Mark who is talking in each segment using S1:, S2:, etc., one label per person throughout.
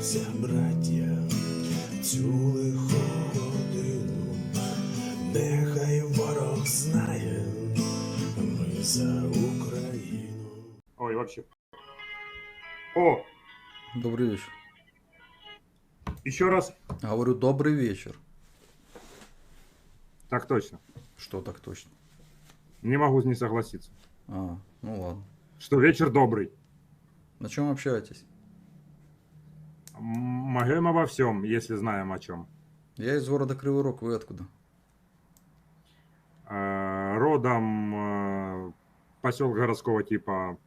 S1: Зійшлися браття в цю лиху годину, нехай ворог знає, ми за Україну.
S2: Ой, вообще. О,
S3: Добрый вечер.
S2: еще раз.
S3: Говорю, добрый вечер.
S2: Так точно.
S3: Что так точно?
S2: Не могу не согласиться.
S3: А, ну ладно.
S2: Что вечер добрый.
S3: На чем общаетесь?
S2: М- Могем обо всем, если знаем о чем.
S3: Я из города Кривой Рог, вы откуда?
S2: Э, Родом э, поселок городского типа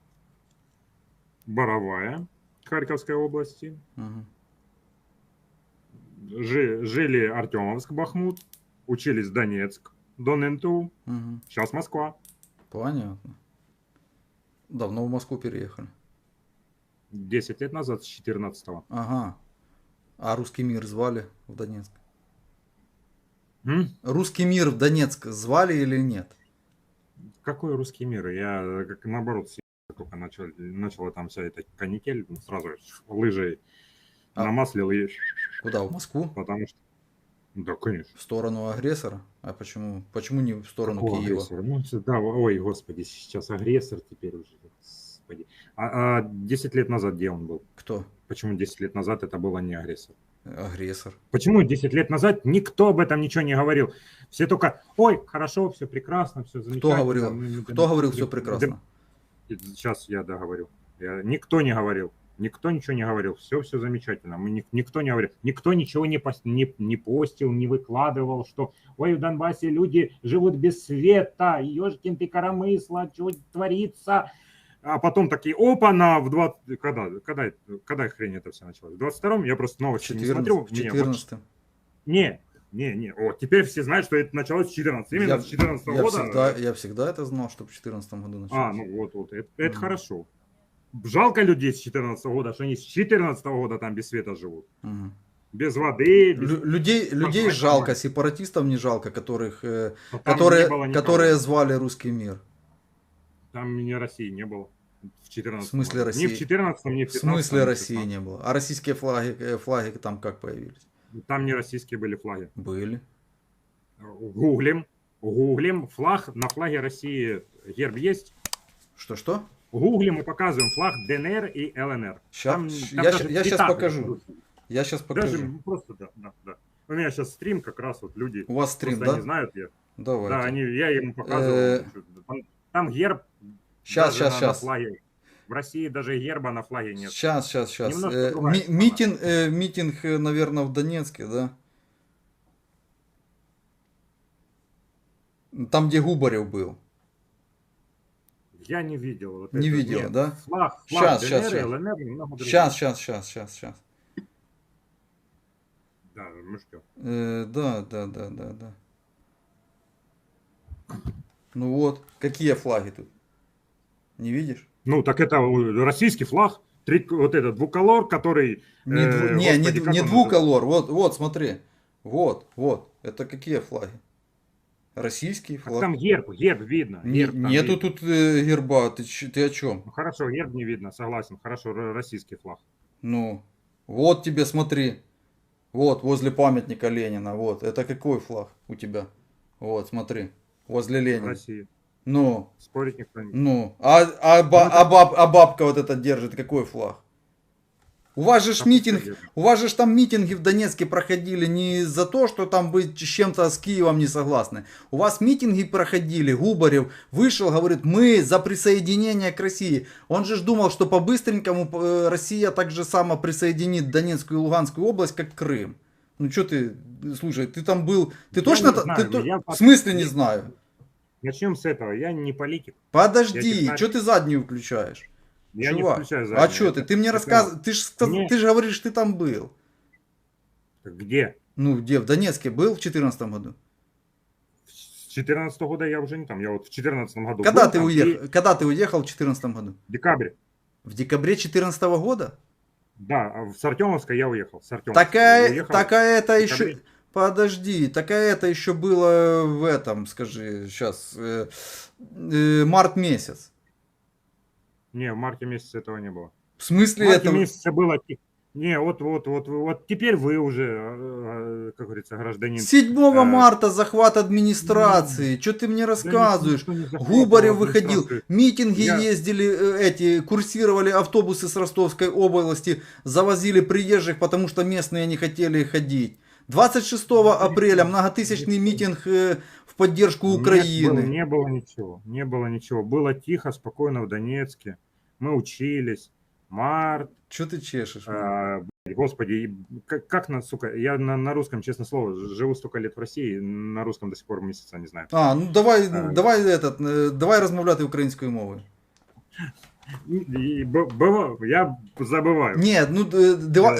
S2: Боровая Харьковской области.
S3: Ага.
S2: Жи- жили Артемовск, Бахмут. Учились Донецк, Дон НТУ.
S3: Мгм.
S2: Сейчас Москва.
S3: Понятно. Давно в Москву переехали.
S2: 10 лет назад, с 14-го.
S3: Ага. А русский мир звали в Донецк?
S2: М?
S3: Русский мир в Донецк звали или нет?
S2: Какой русский мир? Я как наоборот только начал, начала там вся эта канитель, ну, сразу лыжей
S3: А.
S2: намаслил и
S3: Куда? В Москву?
S2: потому что да, конечно.
S3: В сторону агрессора? А почему? Почему не в сторону
S2: Какого
S3: Киева?
S2: агрессора? Ну, да, ой, господи, сейчас агрессор теперь уже, господи. А, а 10 лет назад где он был?
S3: Кто?
S2: Почему 10 лет назад это было не агрессор?
S3: Агрессор.
S2: Почему 10 лет назад никто об этом ничего не говорил? Все только, ой, хорошо, все прекрасно, все замечательно.
S3: говорил?
S2: мы- мы-
S3: Кто говорил
S2: да-
S3: все прекрасно?
S2: Сейчас я договорю. Я- никто не говорил. Никто ничего не говорил. Все, все замечательно. Мы, ни- никто не говорил. Никто ничего не, пос- не, не постил, не выкладывал, что ой, в Донбассе люди живут без света, ежкин ты коромысла, что творится. А потом такие, опа, на в 20... Когда, когда, когда хрень это все началось? В 22-м? Я просто новости не
S3: 14,
S2: смотрю.
S3: в
S2: Не, вот
S3: 14
S2: не, не, не. О, теперь все знают, что это началось с 14. Именно
S3: я,
S2: с 14
S3: я
S2: года.
S3: Всегда, я всегда это знал, что в 2014 году началось.
S2: А, ну вот, вот. Это, это
S3: Мгм.
S2: хорошо. Жалко людей с 14 года, что они с 14 года там без света живут.
S3: Мгм.
S2: Без воды, без...
S3: Лю- людей людей жалко, сепаратистов не жалко, которых, э,
S2: там
S3: которые, которые звали русский мир.
S2: Там ни России не было. В 14
S3: В смысле
S2: Ни
S3: России?
S2: в 14 ни в
S3: В
S2: 15
S3: смысле
S2: ни в
S3: России
S2: 16.
S3: не было? А российские флаги, э, флаги там как появились?
S2: Там не российские были флаги.
S3: Были.
S2: Гуглим. Гуглим. Флаг на флаге России герб есть.
S3: Что-что?
S2: Гуглим и показываем флаг ДНР и ЛНР.
S3: Ща-
S2: Там- там
S3: я
S2: даже
S3: щ- я
S2: цитаты
S3: покажу. Я сейчас
S2: Даже
S3: покажу.
S2: ну, просто да, да, да. У меня сейчас стрим как раз вот люди
S3: У вас стрим, да?
S2: не знают я.
S3: Давайте.
S2: Да, они, я ему показывал.
S3: Э,
S2: Там, там герб. На- на
S3: щас.
S2: флаге. В России даже герба на флаге нет.
S3: Сейчас, сейчас, сейчас.
S2: Другая страна.
S3: митинг, э, митинг, наверное, в Донецке, да? Там, где Губарев был.
S2: Я не видел. Вот
S3: Не
S2: это.
S3: видел,
S2: Нет,
S3: да?
S2: Флаг, флаг
S3: Щас,
S2: ДНР и
S3: щас.
S2: ЛНР немного другой.
S3: Сейчас, сейчас, сейчас, сейчас, сейчас.
S2: Да, мы ждем.
S3: Э, да, да, да, да, да. Ну вот, какие флаги тут? Не видишь?
S2: Ну, так это э, российский флаг. Три, вот этот двуколор, который...
S3: Не,
S2: э,
S3: дву- не,
S2: господи,
S3: не, не двуколор. Вот, вот, смотри. Вот, вот. Это какие флаги? Российский флаг.
S2: Там герб, герб видно.
S3: Не-
S2: герб там
S3: нету
S2: видно.
S3: тут э, герба. Ты, ты о чем?
S2: Ну, хорошо, герб не видно, согласен. Хорошо, российский флаг.
S3: Ну, вот тебе, смотри. Вот, возле памятника Ленина. Вот, это какой флаг у тебя? Вот, смотри. Возле Ленина.
S2: России.
S3: Ну,
S2: Спорить никто не...
S3: ну. А, а, ба- а баб- а бабка вот эта держит какой флаг? У вас же ж митинг, у вас же ж там митинги в Донецке проходили не за то, что там вы с чем-то с Киевом не согласны. У вас митинги проходили, Губарев вышел, говорит, мы за присоединение к России. Он же ж думал, что по-быстренькому э, Россия так же само присоединит Донецкую и Луганскую область, как Крым. Ну что ты, слушай, ты там был, ты
S2: Я
S3: точно,
S2: знаю,
S3: ты
S2: я
S3: в смысле не знаю?
S2: Начнем с этого. Я не политик.
S3: Подожди, что ты заднюю включаешь?
S2: Я
S3: Чувак,
S2: не включаю
S3: а
S2: заднюю.
S3: что ты? Ты мне рассказываешь, ты же
S2: Мне-
S3: ты ж говоришь, ты там был.
S2: Где?
S3: Ну, где, в Донецке был в 2014 году?
S2: С 14 года я уже не там. Я вот в 14 году
S3: Когда
S2: был
S3: ты, уехал,
S2: и
S3: когда ты уехал в 2014 году?
S2: В декабре.
S3: В декабре 2014 года?
S2: Да, а с Артемовска я уехал. С Артемовска
S3: Такая,
S2: уехал.
S3: такая это еще... Подожди, такая это еще было в этом, скажи, сейчас, март месяц.
S2: Не, в марте месяце этого не было.
S3: В смысле
S2: В марте
S3: этого?
S2: месяце было... Не, вот, вот, вот, вот теперь вы уже, э, э, как говорится, гражданин.
S3: 7
S2: э,
S3: марта захват администрации. Что ты мне рассказываешь?
S2: Да не
S3: Губарев выходил, митинги
S2: Я-
S3: ездили, э, эти, курсировали автобусы с Ростовской области, завозили приезжих, потому что местные не хотели ходить. 26 апреля многотысячный митинг э, в поддержку
S2: Нет,
S3: Украины.
S2: Не было ничего, не было ничего. Было тихо, спокойно в Донецке. Мы учились. Март,
S3: Что ты чешешь?
S2: а, господи, как, как на, сука, я на, на русском, честное слово, живу столько лет в России, на русском до сих пор месяца не знаю.
S3: А, ну давай,
S2: А.
S3: давай этот, е, давай розмовляти українською мовою.
S2: Я забываю.
S3: Ні, ну е, дива,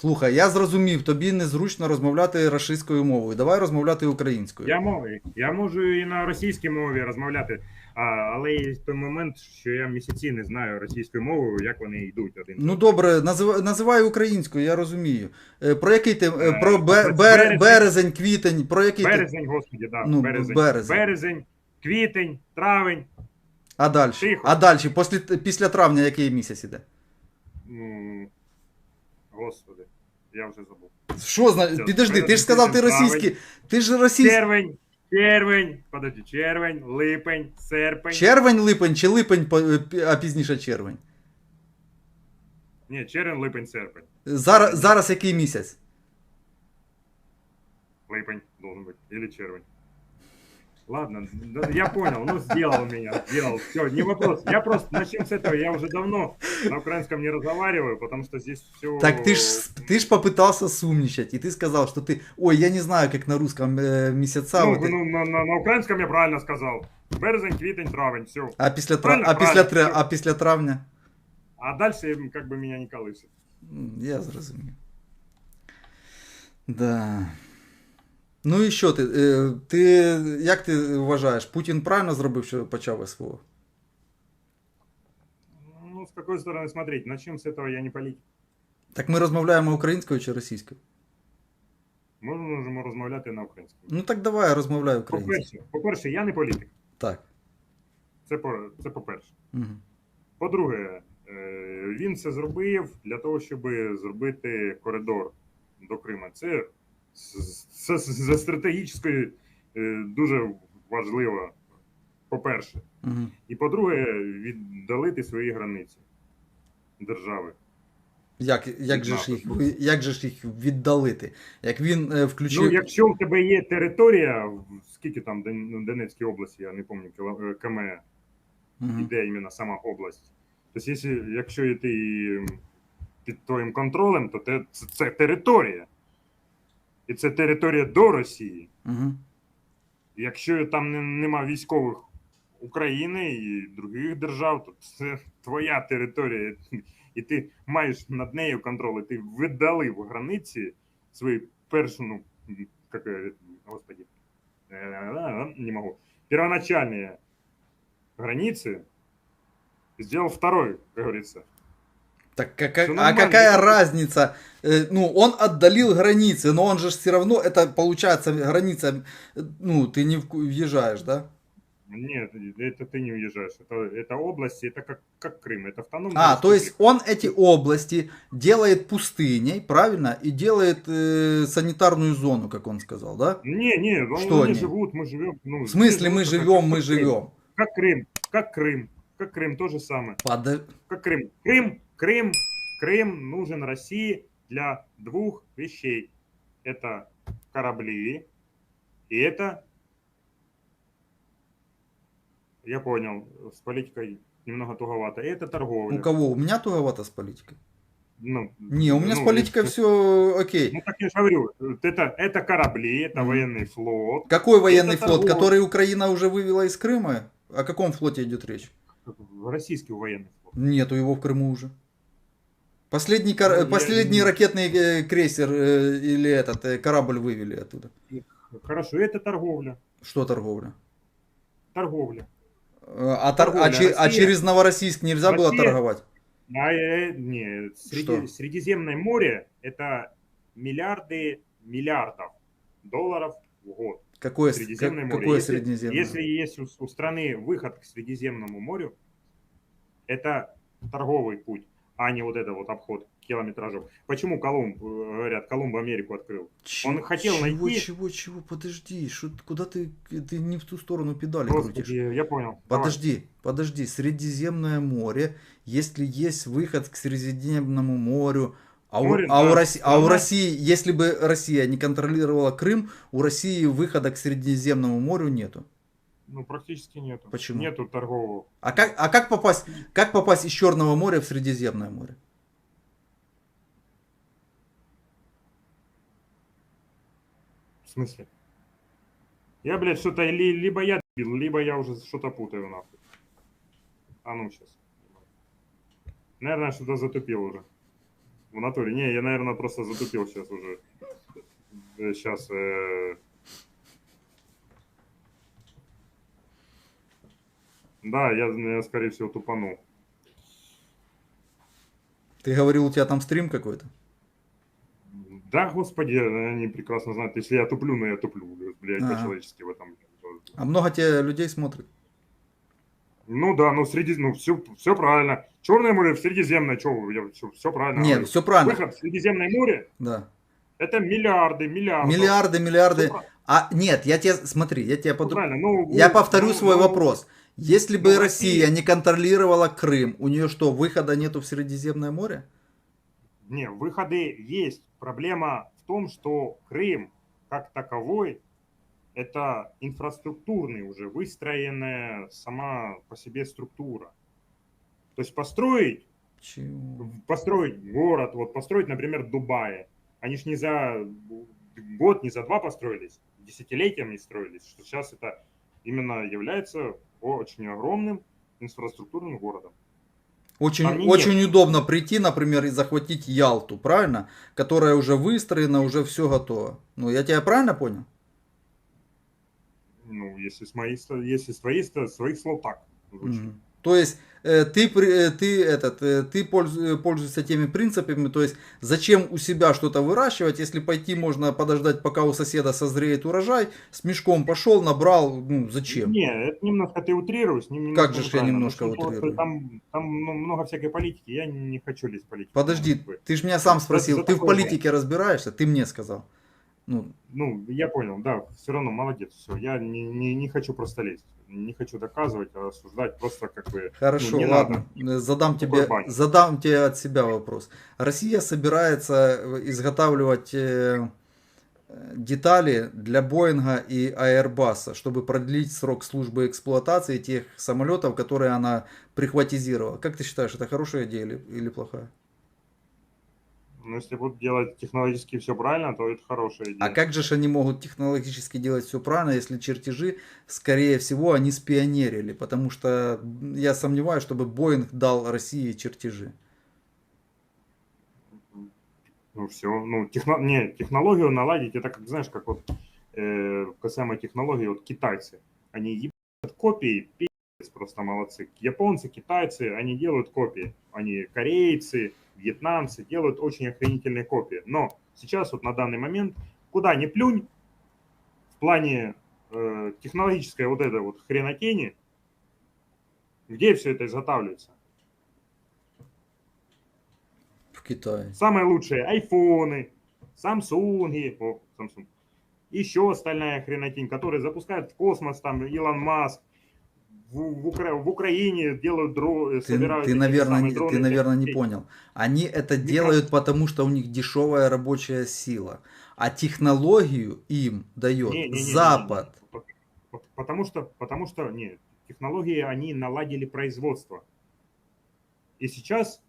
S3: слухай, я зрозумів, тобі незручно розмовляти рашистською мовою. Давай розмовляти українською.
S2: я, мо- я можу і на російській мові розмовляти, а, але є той момент, що я місяці не знаю російською мовою, як вони йдуть один.
S3: Ну добре, називай, називай українською, я розумію. Е, Про який ти е,
S2: Е,
S3: про бе-
S2: березень.
S3: бер- березень, квітень, про який ти.
S2: Березень, господі, да,
S3: Ну,
S2: березень.
S3: березень.
S2: березень, квітень, травень.
S3: А далі?
S2: Тихо.
S3: А далі, після, після травня який місяць іде?
S2: М, Господи, я вже забув.
S3: Що зна...
S2: Все,
S3: Підожди, ти ж сказав, ти російський. Ти ж російський.
S2: Червень, червень, подожди, червень, липень, серпень.
S3: Червень, липень чи липень, е, а пізніше червень.
S2: Ні, червень, липень, серпень.
S3: Зараз, зараз який місяць?
S2: Липень должен быть. Или червень. Ладно, да, я понял, ну сделал меня, сделал, все, не вопрос. Я просто, начнем с этого, я уже давно на украинском не разговариваю, потому что здесь все...
S3: Так ты ж, ты ж попытался сумничать, и ты сказал, что ты, ой, я не знаю, как на русском э, месяца,
S2: Ну,
S3: вот и-
S2: ну, на, на, на украинском я правильно сказал. Березень, квітень, травень, все.
S3: а після, тра...
S2: правильно,
S3: а, після
S2: правильно.
S3: тра... а після травня?
S2: А дальше м, как бы меня не колышет.
S3: М, Я зрозумів. Да. Ну і що ти? Е, Ти як ти вважаєш, Путін правильно зробив, що почав СВО?
S2: Ну, с какой стороны смотреть? Начнем с этого, я не политик.
S3: Так ми розмовляємо українською чи російською?
S2: Ми можемо розмовляти на українському.
S3: Ну так давай розмовляй українською.
S2: По-перше, по-перше, я не політик.
S3: Так.
S2: Це, по- це по-перше.
S3: Угу.
S2: По-друге, е, він це зробив для того, щоб зробити коридор до Крима. Це, це за стратегічною е, дуже важливо, по-перше.
S3: Угу.
S2: І по-друге, віддалити свої границі держави.
S3: Як, як, же ж їх, як же ж їх віддалити? Як він е, включив.
S2: Ну, якщо в тебе є територія, скільки там Дон- ну, Донецькій області, я не пам'ятаю, кіло- е, км,
S3: Мгм.
S2: іде іменно сама область. Тобто, якщо, ти під твоїм контролем, то це, це територія. І це територія до Росії.
S3: Мгм.
S2: Якщо там не, нема військових України і других держав, то це твоя територія, і ти маєш над нею контроль. І ти видалив границі свої перші, ну, як, е, господи, е, не можу, первоначальні границы, сделал второй, как говорится.
S3: Так какая, а какая разница? Э, Ну, он отдалил границы, но он же все равно, это получается граница, ну, ты не въезжаешь, да?
S2: Нет, это ты не уезжаешь. Это, это области, это как, как Крым, это автономная
S3: А, то есть
S2: республика.
S3: он эти области делает пустыней, правильно? И делает э, санитарную зону, как он сказал, да?
S2: Не, не, он-
S3: Что
S2: они
S3: не?
S2: живут, мы живем. Ну,
S3: В смысле мы живем, мы живем?
S2: Как Крым, как Крым, как Крым, то же самое.
S3: Подо-
S2: Как Крым. Крым, Крым, Крым нужен России для двух вещей. Это корабли и это... Я понял, с политикой немного туговато. И это торговля.
S3: У кого? У меня туговато с политикой?
S2: Ну,
S3: Не, у меня с
S2: ну,
S3: политикой
S2: это-
S3: все окей.
S2: Ну, так я же говорю, это, это корабли, это
S3: Мгм.
S2: военный флот.
S3: Какой военный
S2: это
S3: флот,
S2: торговля.
S3: который Украина уже вывела из Крыма? О каком флоте идет речь?
S2: Российский военный флот.
S3: Нету его в Крыму уже. Последний, кор-
S2: Ну, я
S3: последний ракетный э, крейсер э, или этот э, корабль вывели оттуда.
S2: Хорошо, это торговля.
S3: Что торговля?
S2: Торговля.
S3: А, тор-
S2: Торговля.
S3: а че- а через Новороссийск нельзя было
S2: Россия-
S3: торговать?
S2: А, э, не, Среди-? Средиземное море это миллиарды миллиардов долларов в год.
S3: Какое,
S2: Средиземное
S3: как-
S2: море.
S3: какое
S2: Если-
S3: Средиземное?
S2: Если есть у, у страны выход к Средиземному морю, это торговый путь. а не вот это вот обход километражом. Почему Колумб, э, говорят, Колумб Америку открыл?
S3: Чего,
S2: хотел
S3: чего,
S2: найти-
S3: Чего, чего, подожди, шо- куда ты, ты не в ту сторону педали
S2: Господи,
S3: крутишь?
S2: я понял. Давай.
S3: Подожди, подожди, Средиземное море, если есть выход к Средиземному морю, а, у, а, у
S2: да,
S3: России, а у
S2: страна-
S3: России, если бы Россия не контролировала Крым, у России выхода к Средиземному морю нету.
S2: Ну, практически нету.
S3: Почему?
S2: Нету торгового.
S3: А как, а как попасть, как попасть из Черного моря в Средиземное море?
S2: В смысле? Я, блядь, что-то ли- либо я бил, либо я уже что-то путаю, нахуй. А ну, сейчас. Наверное, что-то затупил уже. В натуре. Не, я, наверное, просто затупил сейчас уже. Сейчас... Да, я, я, скорее всего, тупанул.
S3: Ты говорил, у тебя там стрим какой-то?
S2: Да, господи, они прекрасно знают. Если я туплю, но я туплю, блядь,
S3: Ага.
S2: по-человечески в этом.
S3: А много тебя людей смотрит?
S2: Ну да, ну среди, ну все, все правильно. Черное море в Средиземное, что, я, все, все правильно.
S3: Нет, все правильно.
S2: Выход в Средиземное море,
S3: Да.
S2: это миллиарды, миллиарды.
S3: Миллиарды, миллиарды. А нет, я тебе, смотри, я тебе под...
S2: правильно. Ну,
S3: Я
S2: ну,
S3: повторю
S2: ну,
S3: свой
S2: ну,
S3: вопрос. Если бы
S2: ну,
S3: Россия
S2: Россия-
S3: не контролировала Крым, у нее что, выхода нету в Средиземное море?
S2: Не, выходы есть. Проблема в том, что Крым как таковой это инфраструктурный уже выстроенная сама по себе структура. То есть построить
S3: Чего?
S2: построить город, вот построить, например, Дубае. Они ж не за год, не за два построились, десятилетиями строились, что сейчас это именно является очень огромным инфраструктурным городом.
S3: Очень, очень удобно прийти, например, и захватить Ялту, правильно? Которая уже выстроена, уже все готово. Ну, я тебя правильно понял?
S2: Ну, если с моей, если с твоей, ст- своих слов так.
S3: Мгм. То есть э, ты, э, ты, этот, э, ты пользу- пользуешься теми принципами, то есть зачем у себя что-то выращивать, если пойти можно подождать, пока у соседа созреет урожай, с мешком пошел, набрал, ну зачем?
S2: Не, это немножко ты утрируешь.
S3: Как
S2: немножко
S3: же я немножко
S2: Ну, что
S3: утрирую?
S2: Там, там ну, много всякой политики, я не хочу лезть в политику.
S3: Подожди, ты же меня сам спросил, ты в политике разбираешься? Ты мне сказал. Ну,
S2: Ну, я понял, да, все равно молодец, все. Я не, не, не хочу просто лезть, не хочу доказывать, а осуждать, просто как бы...
S3: Хорошо,
S2: ну,
S3: ладно.
S2: надо.
S3: Задам
S2: Такой
S3: тебе, задам тебе от себя вопрос. Россия собирается э, изготавливать э, детали для Боинга и Airbus, чтобы продлить срок службы эксплуатации тех самолетов, которые она прихватизировала. Как ты считаешь, это хорошая идея или, или плохая?
S2: Ну, если будут делать технологически все правильно, то это хорошая идея.
S3: А как же они могут технологически делать все правильно, если чертежи, скорее всего, они спионерили? Потому что я сомневаюсь, чтобы Боинг дал России чертежи.
S2: Ну, все, ну, техно... не, технологию наладить, это как, знаешь, как вот э, касаемо технологии, вот китайцы, они ебают копии, пи***ц, просто молодцы. Японцы, китайцы, они делают копии, они корейцы, вьетнамцы делают очень охренительные копии. Но сейчас вот на данный момент, куда ни плюнь, в плане э, технологической вот этой вот хренотени, где все это изготавливается?
S3: В Китае.
S2: Самые лучшие айфоны, самсунги, о, Samsung, еще остальная хренотень, которые запускают в космос, там, Илон Маск, в, Укра- в Украине делают дро,
S3: Ты,
S2: собирают
S3: ты, наверное, не,
S2: дроны.
S3: ты, наверное, не понял. Они это
S2: Не
S3: делают, потому что у них дешевая рабочая сила. А технологию им дает
S2: Не, не, не, не, не.
S3: Запад.
S2: П- п- Потому что, потому что, нет, технологии, они наладили производство. И сейчас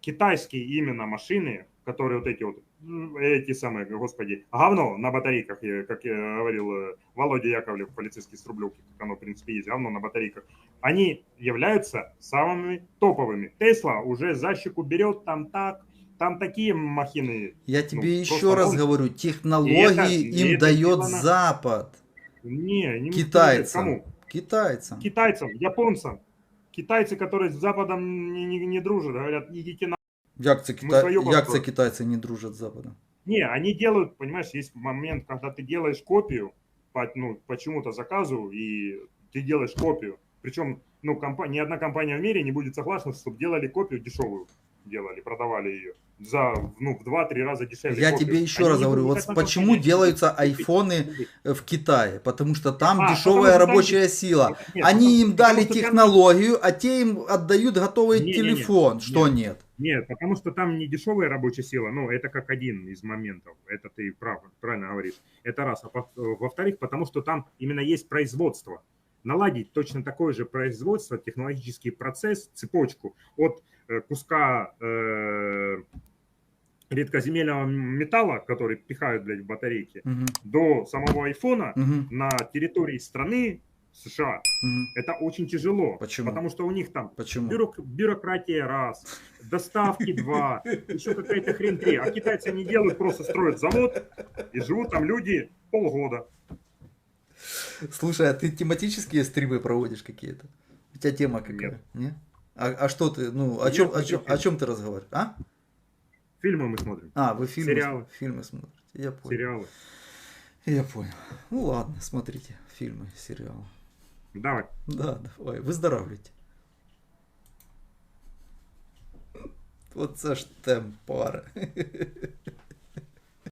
S2: китайские именно машины, которые вот эти вот, м, эти самые, господи, говно на батарейках, э, как я говорил э, Володя Яковлев, полицейский с Рублевки, как оно, в принципе, есть, говно на батарейках, они являются самыми топовыми. Тесла уже за щеку берет, там так, там такие махины.
S3: Я тебе
S2: Ну,
S3: еще раз
S2: он-
S3: говорю, технологии
S2: И это-
S3: им
S2: это
S3: дает
S2: сделано-
S3: Запад.
S2: Не, не
S3: Китайцам.
S2: Кому?
S3: Китайцам.
S2: китайцам, японцам. Китайцы, которые с Западом не, не, не дружат, говорят, идите на...
S3: Як це,
S2: Мы
S3: кита...
S2: своё
S3: Як це
S2: построим.
S3: китайці не дружать з Западом?
S2: Не, они делают, понимаешь, есть момент, когда ты делаешь копию по ну, почему-то заказу, и ты делаешь копию. Причем, ну, компа- ни одна компания в мире не будет согласна, чтобы делали копию дешевую, делали, продавали ее за, ну, в 2-3 раза дешевле.
S3: Я
S2: копию.
S3: тебе еще
S2: Они
S3: раз
S2: не
S3: говорю, вот почему
S2: компании
S3: делаются айфоны в Китае? Потому что там
S2: А,
S3: дешевая
S2: потому там
S3: рабочая
S2: де-
S3: сила.
S2: Нет,
S3: Они
S2: потому-
S3: им
S2: потому
S3: дали
S2: там-
S3: технологию, а те им отдают готовый
S2: Не-не-не,
S3: телефон. Что
S2: нет.
S3: нет?
S2: Нет, потому что там не дешевая рабочая сила, ну, это как один из моментов, это ты прав, правильно говоришь. Это раз. А во-вторых, потому что там именно есть производство. Наладить точно такое же производство, технологический процесс, цепочку от э, куска э, редкоземельного металла, который пихают, блядь, в батарейки,
S3: Мгм,
S2: до самого айфона
S3: мгм,
S2: на территории страны США.
S3: мгм.
S2: Это очень тяжело.
S3: Почему?
S2: Потому что у них там
S3: Почему?
S2: Бюрок- бюрократия раз, доставки два, еще какая-то хрень три. А китайцы не делают, просто строят завод и живут там люди полгода.
S3: Слушай, а ты тематические стримы проводишь какие-то? У тебя тема какая? Нет. А, а что ты, ну, о чем, о чем, о чем ты разговариваешь? А?
S2: Фильмы мы смотрим,
S3: А, вы фильмы,
S2: Сериалы.
S3: фильмы смотрите. Я понял.
S2: сериалы.
S3: Я понял. Ну ладно, смотрите фильмы, сериалы.
S2: Давай.
S3: Да, давай, выздоравливайте. Вот це ж темпара.